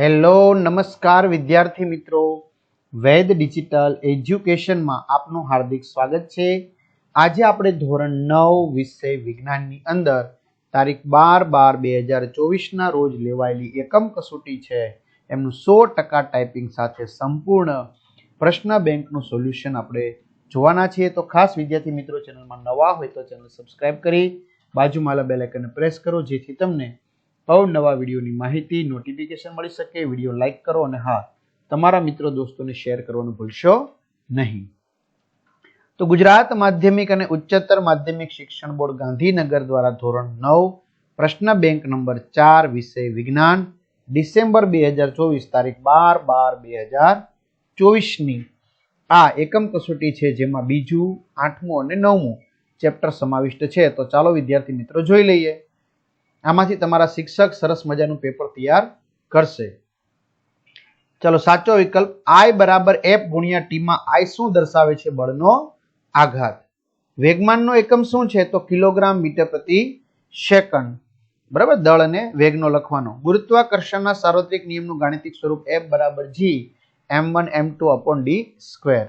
Hello, નમસ્કાર વિદ્યાર્થી મિત્રો. વેદ ડિજિટલ એજ્યુકેશનમાં આપનું હાર્દિક સ્વાગત છે. આજે આપણે ધોરણ નવ વિષય વિજ્ઞાનની અંદર તારીખ બાર બાર બે હજાર ચોવીસના રોજ લેવાયેલી એકમ કસોટી છે. એમનું સો ટકા ટાઈપિંગ સાથે સંપૂર્ણ પ્રશ્ન બેંકનું સોલ્યુશન આપણે જોવાના છીએ. તો ખાસ વિદ્યાર્થી મિત્રો, ચેનલમાં નવા હોય તો ચેનલ સબસ્ક્રાઈબ કરી બાજુમાં બેલ આઇકનને પ્રેસ કરો, જેથી તમને અવનવા વિડીયોની માહિતી નોટિફિકેશન મળી શકે, વીડિયો લાઇક કરો અને હા, તમારા મિત્રો દોસ્તોને શેર કરવાનું ભૂલશો નહીં. તો ગુજરાત માધ્યમિક અને ઉચ્ચતર માધ્યમિક શિક્ષણ બોર્ડ ગાંધીનગર દ્વારા ધોરણ નવ, પ્રશ્ન બેંક નંબર ચાર વિષય વિજ્ઞાન, ડિસેમ્બર બે હજાર ચોવીસ તારીખ બાર બાર બે હજાર ચોવીસની આ એકમ કસોટી છે, જેમાં બીજું, આઠમું અને નવમું ચેપ્ટર સમાવિષ્ટ છે. તો ચાલો વિદ્યાર્થી મિત્રો જોઈ લઈએ. આમાંથી તમારા શિક્ષક સરસ મજાનું પેપર તૈયાર કરશે. ચલો, સાચો વિકલ્પ આઈ બરાબર એફ ગુણ્યા ટીમાં આઈ શું દર્શાવે છે બળનો આઘાત? વેગમાનનો એકમ શું છે તો કિલોગ્રામ મીટર પ્રતિ સેકન્ડ. બરાબર? દળ અને વેગનો લખવાનો. ગુરુત્વાકર્ષણના સાર્વત્રિક નિયમનું ગાણિતિક સ્વરૂપ એફ બરાબર G M one M two upon D square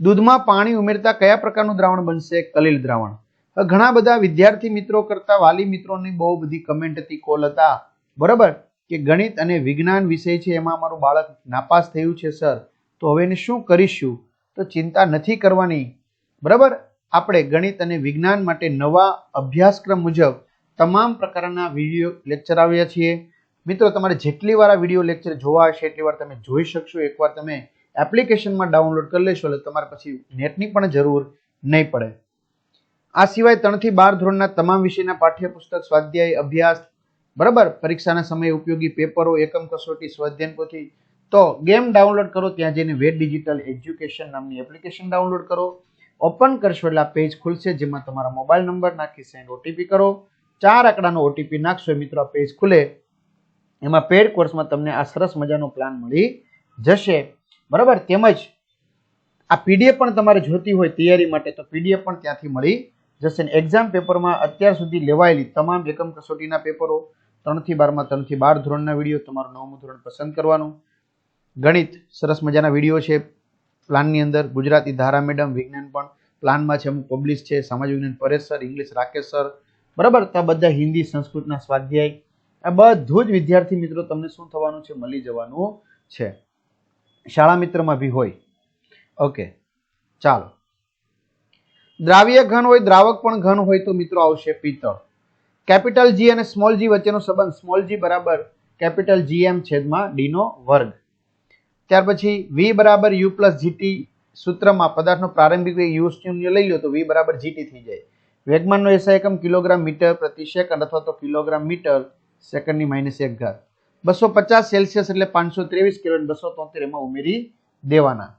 દૂધમાં પાણી ઉમેરતા કયા પ્રકારનું દ્રાવણ બનશે? કલીલ દ્રાવણ. ઘણા બધા વિદ્યાર્થી મિત્રો કરતા, વાલી મિત્રોની બહુ બધી કમેન્ટ હતી કોલ હતા. બરાબર? કે ગણિત અને વિજ્ઞાન વિષય છે, એમાં અમારું બાળક નાપાસ થયું છે સર તો હવે એને શું કરીશું? તો ચિંતા નથી કરવાની. બરાબર? આપણે ગણિત અને વિજ્ઞાન માટે નવા અભ્યાસક્રમ મુજબ તમામ પ્રકારના વીડિયો લેક્ચર આવ્યા છીએ. મિત્રો, તમારે જેટલી વાર વીડિયો લેક્ચર જોવા હશે, એટલી વાર તમે જોઈ શકશો. એકવાર તમે એપ્લિકેશનમાં ડાઉનલોડ કરી લેશો, એટલે તમારે પછી નેટની પણ જરૂર નહીં પડે. આ સિવાય ત્રણથી બાર ધોરણના તમામ વિષયના પાઠ્યપુસ્તક, સ્વાધ્યાય, અભ્યાસ, બરાબર? પરીક્ષાના સમયે ઉપયોગી પેપરો, એકમ કસોટી, સ્વાધ્યાયન પોથી. તો ગેમ ડાઉનલોડ કરો, ત્યાં જઈને વેટ ડિજિટલ એજ્યુકેશન નામની એપ્લિકેશન ડાઉનલોડ કરો. ઓપન કરશો એટલે પેજ ખુલશે, જેમાં તમારા મોબાઈલ નંબર નાખી સેન્ડ ઓટીપી કરો. ચાર આંકડાનો ઓટીપી નાખશો મિત્રો આ પેજ ખુલે. એમાં પેડ કોર્સમાં તમને આ સરસ મજાનો પ્લાન મળી જશે. બરાબર? તેમજ આ પીડીએફ પણ તમારે જોતી હોય, તૈયારી માટે, તો પીડીએફ પણ ત્યાંથી મળી જશે એક્ઝામ પેપરમાં અત્યાર સુધી લેવાયેલી તમામ એકમ કસોટીના પેપરો, ત્રણથી બારમાં, ત્રણથી બાર ધોરણના વીડિયો, તમારું નવમું ધોરણ પસંદ કરવાનું. ગણિત, સરસ મજાના વીડિયો છે. પ્લાનની અંદર ગુજરાતી ધારા મેડમ, વિજ્ઞાન પણ પ્લાનમાં છે. અમુક પબ્લિશ છે. સમાજ વિજ્ઞાન Paresh sir, English Rakesh sir. બરાબર? તો બધા હિન્દી સંસ્કૃતના સ્વાધ્યાય. આ બધું જ વિદ્યાર્થી મિત્રો તમને શું થવાનું છે? મળી જવાનું છે. શાળા મિત્રમાં બી હોય. ઓકે. ચાલો. દ્રાવ્ય ઘન હોય, દ્રાવક પણ ઘન હોય તો મિત્રો આવશે પિત્તળ. કેપિટલ જી અને સ્મોલ જી વચ્ચેનો સંબંધ, સ્મોલ જી બરાબર કેપિટલ જી એમ છેદમાં ડીનો વર્ગ. ત્યાર પછી વી બરાબર યુ પ્લસ જીટી સૂત્રમાં પદાર્થનો પ્રારંભિક વેગ યુ શૂન્ય લઈ લો તો વી બરાબર જીટી થઈ જાય. વેગમાનનો એસઆઈ એકમ કિલોગ્રામ મીટર પ્રતિ સેકન્ડ અથવા તો કિલોગ્રામ મીટર સેકન્ડની માઇનસ એક ઘાત. બસો પચાસ સેલ્સિયસ એટલે પાંચસો ત્રેવીસ કિલો બસો તોતેર એમાં ઉમેરી દેવાના.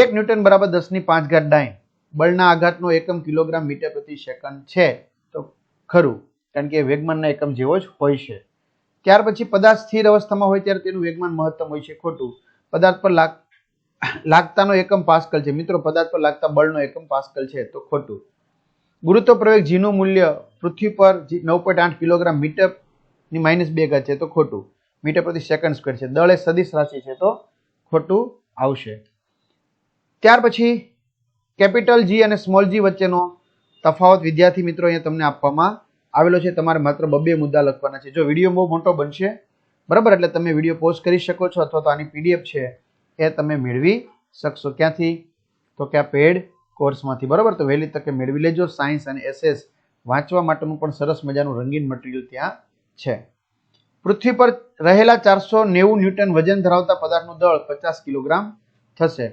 એક ન્યૂટન બરાબર દસની પાંચ ઘાત ડાઈન બળના આઘાતનો એકમ કિલોગ્રામ મીટર પ્રતિ સેકન્ડ છે. તો ખરું, કારણ કે વેગમાનના એકમ જેવો જ હોય છે. ત્યાર પછી પદાર્થ સ્થિર અવસ્થામાં હોય ત્યારે તેનું વેગમાન મહત્તમ હોય છે, ખોટું. પદાર્થ પર લાગ, લાગતાનો એકમ પાસ્કલ છે. મિત્રો, પદાર્થ પર લાગતા બળનો એકમ પાસ્કલ છે, તો ખોટું. ગુરુત્વ પ્રવેગ જીનું મૂલ્ય પૃથ્વી પર નવ પોઈન્ટ આઠ કિલોગ્રામ મીટરની માઇનસ બે ઘાત છે, તો ખોટું. મીટર પ્રતિ સેકન્ડ સ્ક્વેર છે. દળ એ સદિશ રાશિ છે, તો ખોટું આવશે. ત્યાર પછી કેપિટલ જી અને સ્મોલ જી વચ્ચેનો તફાવત વિદ્યાર્થી મિત્રો અહીંયા તમને આપવામાં આવેલો છે. તમારે માત્ર બબ્બે મુદ્દા લખવાના છે. જો વીડિયો બહુ મોટો બનશે, બરાબર? એટલે તમે વીડિયો પોઝ કરી શકો છો અથવા તો આની પીડીએફ છે એ તમે મેળવી શકશો. ક્યાંથી? તો કે આ પેડ કોર્સમાંથી. બરાબર? તો વહેલી તકે મેળવી લેજો. સાયન્સ અને એસએસ વાંચવા માટેનું પણ સરસ મજાનું રંગીન મટીરિયલ ત્યાં છે. પૃથ્વી પર રહેલા ચારસો નેવું ન્યૂટન વજન ધરાવતા પદાર્થનું દળ પચાસ કિલોગ્રામ થશે.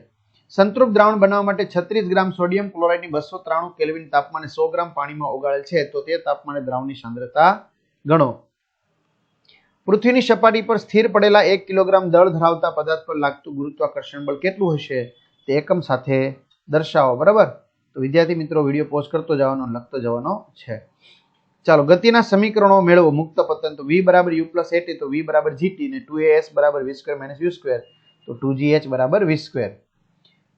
સંતૃપ્ત દ્રાવણ બનાવવા માટે છત્રીસ ગ્રામ સોડિયમ ક્લોરાઇડની બસો ત્રાણું કેલ્વિન તાપમાને સો ગ્રામ પાણીમાં ઓગાળેલ છે, તો તે તાપમાને દ્રાવણની સાંદ્રતા ગણો. પૃથ્વીની સપાટી પર સ્થિર પડેલા એક કિલોગ્રામ દળ ધરાવતા પદાર્થ પર લાગતું ગુરુત્વાકર્ષણ બળ કેટલું હશે, તે એકમ સાથે દર્શાવો, બરાબર? તો વિદ્યાર્થી મિત્રો, વીડિયો પોસ્ટ કરતો જવાનો, લખતો જવાનો છે. ચાલો, ગતિના સમીકરણો મેળવો. મુક્ત પતન તો વી બરાબર યુ પ્લસ એટી તો વી બરાબર જીટી ને ટુ એ એસ બરાબર V square minus U square તો ટુ જી એચ બરાબર વી સ્ક્વેર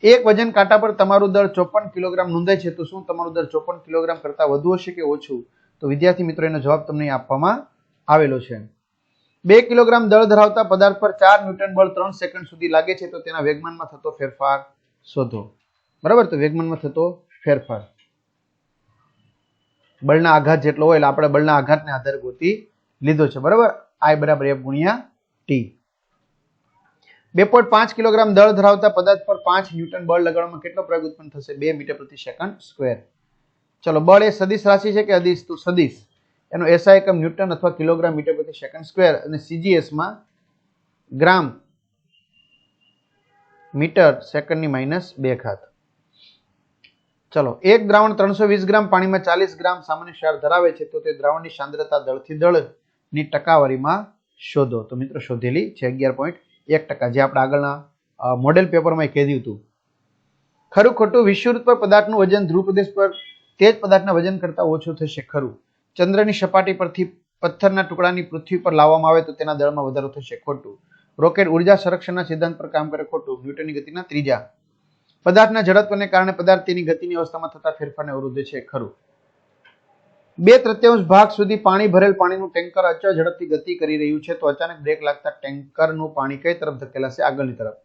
એક વજન કાંટા પર તમારું દર ચોપન કિલોગ્રામ નોંધાય છે, તો શું તમારું દર ચોપન કિલોગ્રામ કરતાં વધુ હશે કે ઓછું? તો વિદ્યાર્થી મિત્રો, એનો જવાબ તમને આપવામાં આવેલો છે. બે કિલોગ્રામ દળ ધરાવતા પદાર્થ પર ચાર ન્યૂટન બળ ત્રણ સેકન્ડ સુધી લાગે છે, તો તેના વેગમાનમાં થતો ફેરફાર શોધો. બરાબર? તો વેગમાનમાં થતો ફેરફાર. બળના આઘાત જેટલો હોય એટલે આપણે બળના આઘાતને આધારે ગોતી લીધો છે. બરાબર? આઈ બરાબર એફ ગુણ્યા ટી બે પોઈન્ટ પાંચ કિલોગ્રામ દળ ધરાવતા પદાર્થ પર પાંચ ન્યૂટન બળ લગાડવામાં કેટલો પ્રયોગ ઉત્પન્ન થશે? બે મીટર પ્રતિ સેકન્ડ સ્ક્વેર. ચલો, બળ એ સદિશ રાશિ છે કે અદિશ? તો સદિશ. એનો એસઆઈ એકમ ન્યૂટન અથવા કિલોગ્રામ મીટર પ્રતિ સેકન્ડ સ્ક્વેર અને સીજીએસમાં ગ્રામ મીટર સેકન્ડની માઇનસ બે ખાત ચલો, એક દ્રાવણ ત્રણસો વીસ ગ્રામ, પાણીમાં ચાલીસ ગ્રામ સામાન્ય ક્ષાર ધરાવે છે, તો તે દ્રાવણની સાંદ્રતા દળથી દળની ટકાવારીમાં શોધો. તો મિત્રો, શોધેલી છે અગિયાર પોઈન્ટ એક ટકા, જે આપણે આગળના મોડેલ પેપરમાં કહેધ્યું હતું. ખરું ખોટું વિષુવવૃત્ત પર પદાર્થનું વજન ધ્રુવ પ્રદેશ પર તે જ પદાર્થના વજન કરતાં ઓછું થશે, ખરું. ચંદ્રની સપાટી પરથી પથ્થરના ટુકડાની પૃથ્વી પર લાવવામાં આવે તો તેના દળમાં વધારો થશે, ખોટું. રોકેટ ઊર્જા સંરક્ષણના સિદ્ધાંત પર કામ કરે, ખોટું. ન્યૂટનની ગતિના ત્રીજા. પદાર્થના જડત્વને કારણે પદાર્થ તેની ગતિની અવસ્થામાં થતા ફેરફારને અવરોધે છે, ખરું. બે તૃતીયાંશ ભાગ સુધી પાણી ભરેલ પાણીનું ટેન્કર અચળ ઝડપથી ગતિ કરી રહ્યું છે, તો અચાનક બ્રેક લાગતા ટેન્કરનું પાણી કઈ તરફ ધકેલાશે? આગળની તરફ.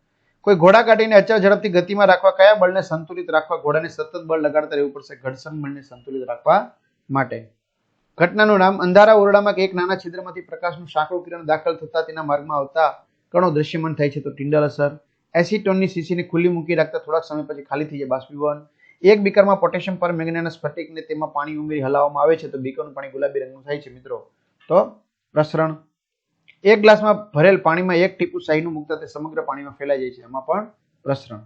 કોઈ ઘોડા કાઢીને અચળ ઝડપથી ગતિમાં રાખવા કયા બળને સંતુલિત રાખવા? ઘોડાને સતત બળ લગાડતા રહેવું પડશે ઘર્ષણ બળને સંતુલિત રાખવા માટે. ઘટનાનું નામ અંધારા ઓરડામાં એક નાના છિદ્રમાંથી પ્રકાશનું સાંકળું કિરણ દાખલ થતા તેના માર્ગમાં આવતા કણો દ્રશ્યમાન થાય છે, તો ટિંડલ અસર. એસિટોનની સીસીને ખુલ્લી મૂકી રાખતા થોડાક સમય પછી ખાલી થઈ જાય બાષ્પીભવન. એક બીકરમાં પોટેશિયમ પર મેગ્નેના સ્ફટિકને તેમાં પાણી ઉમેરી હલાવવામાં આવે છે તો બીકરનું પાણી ગુલાબી રંગનું થાય છે, મિત્રો. તો પ્રસરણ. એક ગ્લાસમાં ભરેલ પાણીમાં એક ટીપું શાહીનું મૂકતા તે સમગ્ર પાણીમાં ફેલાઈ જાય છે. એમાં પણ પ્રસરણ.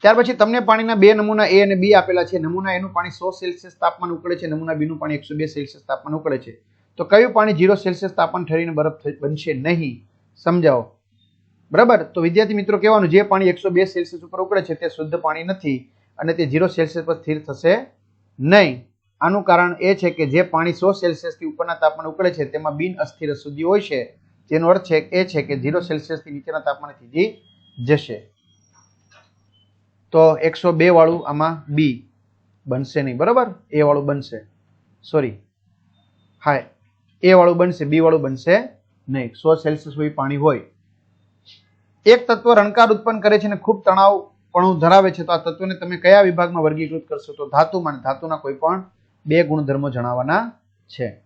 ત્યાર પછી તમને પાણીના બે નમૂના એ અને બી આપેલા છે. નમૂના એનું પાણી સો સેલ્સિયસ તાપમાન ઉકળે છે. નમૂના બીનું પાણી એકસો બે સેલ્સિયસ તાપમાન ઉકળે છે. તો કયું પાણી ઝીરો સેલ્સિયસ તાપમાન ઠરીને બરફ બનશે નહીં? સમજાવો. બરાબર? તો વિદ્યાર્થી મિત્રો કહેવાનું, જે પાણી એકસો બે સેલ્સિયસ ઉપર ઉકળે છે તે શુદ્ધ પાણી નથી અને તે ઝીરો સેલ્સિયસ પર સ્થિર થશે નહીં. આનું કારણ એ છે કે જે પાણી સો સેલ્સિયસથી ઉપરના તાપમાને ઉકળે છે તેમાં બિન અસ્થિર અશુદ્ધિ હોય છે. જેનો અર્થ છે એ છે કે ઝીરો સેલ્સિયસથી નીચેના તાપમાને થીજી જશે. તો એકસો બે વાળું આમાં બી બનશે નહીં, બરાબર? એ વાળું બનશે. સોરી હા એ વાળું બનશે, બી વાળું બનશે નહીં. સો સેલ્સિયસ સુધી પાણી હોય. એક તત્વ રણકાર ઉત્પન્ન કરે છે અને ખૂબ તણાવ પણ ધરાવે છે, તો આ તત્વને તમે કયા વિભાગમાં વર્ગીકૃત કરશો? તો ધાતુમાં ધાતુના કોઈ પણ બે ગુણધર્મો જણાવવાના છે.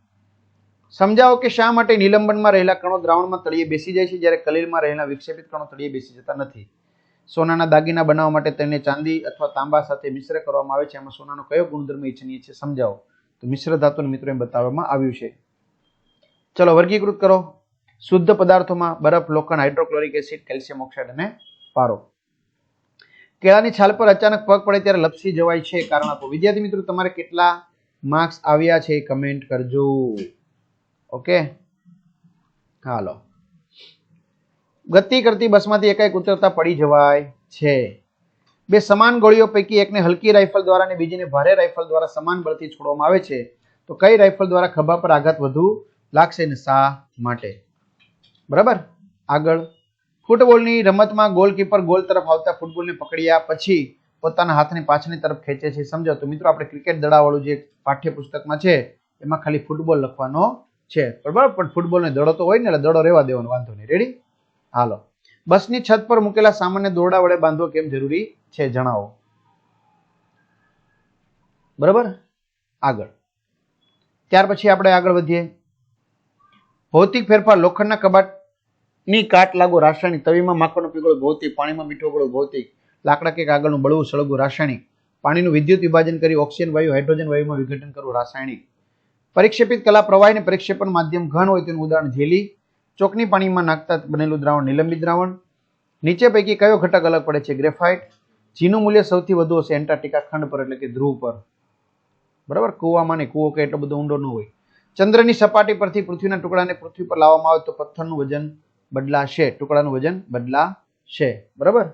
સમજાવો કે શા માટે નિલંબનમાં રહેલા કણો દ્રાવણમાં તળિયે બેસી જાય છે, જ્યારે કલીલમાં રહેલા વિક્ષેપિત કણો તળિયે બેસી જતા નથી? સોનાના દાગીના બનાવવા માટે તેને ચાંદી અથવા તાંબા સાથે મિશ્ર કરવામાં આવે છે. એમાં સોનાનો કયો ગુણધર્મ ઇચ્છનીય છે સમજાવો. તો મિશ્ર ધાતુને મિત્રો એમ બતાવવામાં આવ્યું છે. ચલો વર્ગીકૃત કરો. શુદ્ધ પદાર્થોમાં બરફ, લોખંડ, હાઇડ્રોક્લોરિક એસિડ, કેલ્શિયમ ઓક્સાઇડ અને પારો. કેળાની છાલ પર અચાનક પગ પડે ત્યારે લપસી જવાય છે કારણ આપો. વિદ્યાર્થી મિત્રો, તમારે કેટલા માર્ક્સ આવ્યા છે એ કમેન્ટ કરજો. ઓકે? હાલો. ગતિ કરતી બસમાંથી એકાએક ઉતરતા પડી જવાય છે. બે સમાન ગોળીઓ પૈકી એકને હલકી રાઇફલ દ્વારા અને બીજીને ભારે રાઇફલ દ્વારા સમાન બળથી છોડવામાં આવે છે. તો કઈ રાઇફલ દ્વારા ખભા પર આઘાત વધુ લાગશે? ને શા માટે. બરાબર? આગળ. ફૂટબોલની રમતમાં ગોલકીપર ગોલ તરફ આવતા ફૂટબોલને પકડ્યા પછી પોતાના હાથની પાછળની તરફ ખેંચે છે. સમજો તો મિત્રો, આપણે ક્રિકેટ દડાવાળું જે પાઠ્યપુસ્તકમાં છે, એમાં ખાલી ફૂટબોલ લખવાનો છે. બરાબર? પણ ફૂટબોલને દડો તો હોય ને, એટલે દડો રહેવા દેવાનો, વાંધો નહીં. Ready hello. બસની છત પર મૂકેલા સામાન્ય દોરડા વડે બાંધવો કેમ જરૂરી છે, જણાવો. બરાબર? આગળ. ત્યાર પછી આપણે આગળ વધીએ. ભૌતિક ફેરફાર લોખંડના કબાટની કાટ લાગુ રાસાયણિક તવીમાં માખણનો પીગળો ભૌતિક પાણીમાં મીઠો ગળો ભૌતિક લાકડા કે કાગળનું બળવું સળગવું રાસાયણિક, પાણીનું વિદ્યુત વિભાજન કરી ઓક્સિજન, વાયુ, હાઇડ્રોજન વાયુમાં વિઘટન કરવું રાસાયણિક. પરિક્ષેપિત કલા પ્રવાહીને પરિક્ષેપણ માધ્યમ ઘન હોય તેનું ઉદાહરણ જેલી ચોકની પાણીમાં નાખતા બનેલું દ્રાવણ નિલંબિત દ્રાવણ, નીચે પૈકી કયો ઘટક અલગ પડે છે? ગ્રેફાઇટ. જીનું મૂલ્ય સૌથી વધુ હશે એન્ટાર્ટિકા ખંડ પર એટલે કે ધ્રુવ પર. બરાબર? કૂવામાં નહીં કૂવો કે એટલો બધો ઊંડો ન હોય. ચંદ્રની સપાટી પરથી પૃથ્વીના ટુકડાને પૃથ્વી પર લાવવામાં આવે તો પથ્થરનું વજન બદલાશે. ટુકડાનું વજન બદલાશે. બરાબર?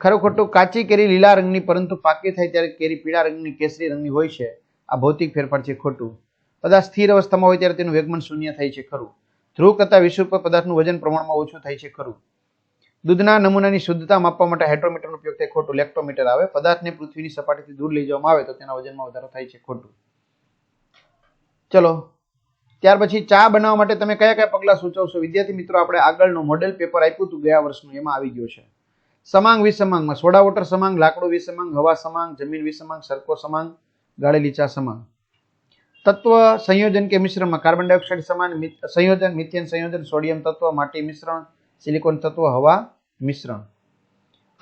ખરું ખોટું, કાચી કેરી લીલા રંગની, પરંતુ પાકી થાય ત્યારે કેરી પીળા રંગની, કેસરી રંગની હોય છે. આ ભૌતિક ફેરફાર છે ખોટું. પદાર્થ સ્થિર અવસ્થામાં હોય ત્યારે તેનું વેગમન શૂન્ય થાય છે ખરું. ધ્રુવ કરતા વિશ્વ પદાર્થનું વજન પ્રમાણમાં ઓછું થાય છે ખરું. દૂધના નમૂનાની શુદ્ધતા માપવા માટે હાઇડ્રોમીટરનો ઉપયોગ થાય ખોટું. લેક્ટોમીટર આવે, પદાર્થને પૃથ્વીની સપાટીથી દૂર લઈ જવામાં આવે તો તેના વજનમાં વધારો થાય છે ખોટું. ચલો ત્યાર પછી ચા બનાવવા માટે તમે કયા કયા પગલાં સૂચવશો? વિદ્યાર્થી મિત્રો, આપણે આગળનું મોડેલ પેપર આપ્યું હતું ગયા વર્ષનું, એમાં આવી ગયું છે. સમાંગ વિસમાંગમાં સોડા વોટર સમાંગ, લાકડું વિસમાંગ હવા સમાંગ, જમીન વિસમાંગ સરકો સમાંગ, ગાળેલી ચા સમાંગ. તત્વ સંયોજન કે મિશ્રણમાં કાર્બન ડાયોક્સાઇડ સમાન સંયોજન મિથેન સંયોજન સોડિયમ તત્વ, માટી મિશ્રણ સિલિકોન તત્વ, હવા મિશ્રણ.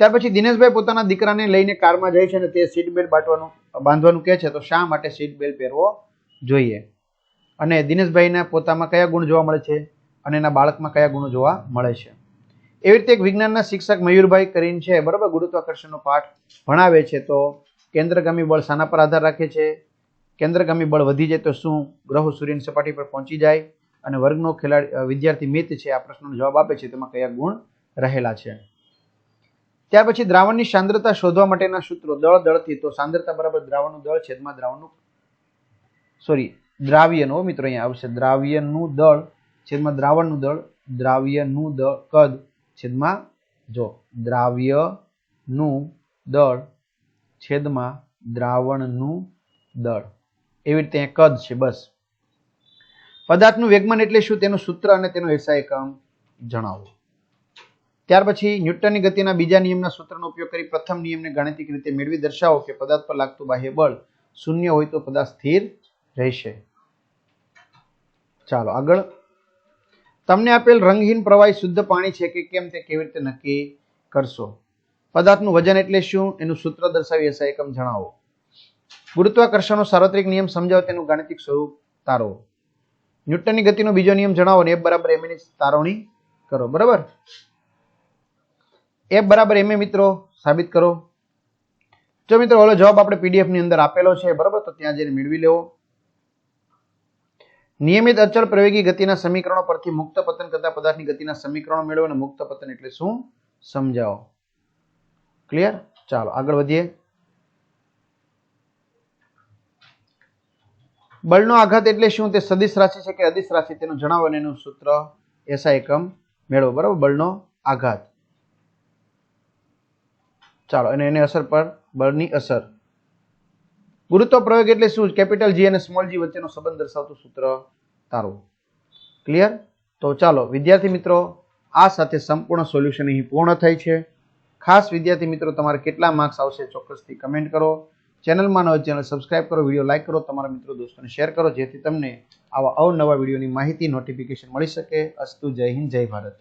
ત્યાર પછી દિનેશભાઈ પોતાના દીકરાને લઈને કારમાં જાય છે અને તે સીટ બેલ્ટ બાંધવાનું કહે છે, તો શા માટે સીટ બેલ્ટ પહેરવો જોઈએ? અને દિનેશભાઈના પોતામાં કયા ગુણ જોવા મળે છે? અને એના બાળકમાં કયા ગુણો જોવા મળે છે? એવી રીતે એક વિજ્ઞાનના શિક્ષક મયુરભાઈ કરીને છે, બરાબર ગુરુત્વાકર્ષણનો પાઠ ભણાવે છે. તો કેન્દ્રગામી બળ શાના પર આધાર રાખે છે. કેન્દ્રગામી બળ વધી જાય તો શું? ગ્રહો સૂર્યની સપાટી પર પહોંચી જાય અને વર્ગનો ખેલાડી વિદ્યાર્થી મિત છે, આ પ્રશ્નનો જવાબ આપે છે. તેમાં કયા ગુણ રહેલા છે? ત્યાર પછી દ્રાવણની સાંદ્રતા શોધવા માટેના સૂત્રો દળ દળથી. તો સાંદ્રતા બરાબર દ્રાવણનું દળ છેદમાં દ્રાવણનું, સોરી દ્રાવ્યનું, મિત્રો અહીંયા આવશે. દ્રાવ્યનું દળ છેદમાં દ્રાવણનું દળ, દ્રાવ્યનું દળ કદ છેદમાં જો. દ્રાવ્યનું દળ છેદમાં દ્રાવણનું દળ. એવી રીતે કદ છે, બસ. પદાર્થનું વેગમાન એટલે શું? તેનું સૂત્ર અને તેનો એસઆઈ એકમ જણાવો. ત્યાર પછી ન્યૂટનની ગતિના બીજા નિયમના સૂત્રનો ઉપયોગ કરી પ્રથમ નિયમને ગાણિતિક રીતે મેળવી. દર્શાવો કે પદાર્થ પર લાગતું બાહ્ય બળ શૂન્ય હોય તો પદાર્થ સ્થિર રહેશે. ચાલો આગળ. તમને આપેલ રંગહીન પ્રવાહી શુદ્ધ પાણી છે કે કેમ તે કેવી રીતે નક્કી કરશો? પદાર્થનું વજન એટલે શું? એનું સૂત્ર દર્શાવી એસઆઈ એકમ જણાવો. ગુરુત્વાકર્ષણનો સાર્વત્રિક નિયમ સમજાવો તેનું ગાણિતિક સ્વરૂપ તારો. ન્યૂટનની ગતિનો બીજો નિયમ જણાવો ને F બરાબર એમ ની તારવણી કરો, બરાબર? એ બરાબર m મિત્રો સાબિત કરો. જો મિત્રો ઓલો જવાબ આપણે પીડીએફની અંદર આપેલો છે, બરાબર? તો ત્યાં જઈને મેળવી લેવો. નિયમિત અચળ પ્રવેગી ગતિના સમીકરણો પરથી મુક્ત પતન કરતા પદાર્થની ગતિના સમીકરણો મેળવો અને મુક્ત પતન એટલે શું? સમજાવો. ક્લિયર ચાલો, આગળ વધીએ. બળનો આઘાત એટલે શું? તે સદિશ રાશિ છે કે અદિશ રાશિ? તેનું જણાવો અને એનું સૂત્ર એસા એકમ મેળવો, બરાબર? બળનો આઘાત. ચાલો, અને એની અસર પર, બળની અસર. ગુરુત્વ પ્રયોગ એટલે શું? કેપિટલ જી અને સ્મોલ જી વચ્ચેનો સંબંધ દર્શાવતું સૂત્ર તારવું ક્લિયર તો ચાલો, વિદ્યાર્થી મિત્રો, આ સાથે સંપૂર્ણ સોલ્યુશન અહીં પૂર્ણ થાય છે. ખાસ વિદ્યાર્થી મિત્રો, તમારે કેટલા માર્ક્સ આવશે ચોક્કસથી કમેન્ટ કરો. ચેનલમાં નવો ચેનલ સબસ્ક્રાઇબ કરો વીડિયો લાઇક કરો, તમારા મિત્રો દોસ્તોને શેર કરો, જેથી તમને આવા અવનવા વિડીયોની માહિતી નોટિફિકેશન મળી શકે. અસ્તુ, જય હિન્દ, જય ભારત.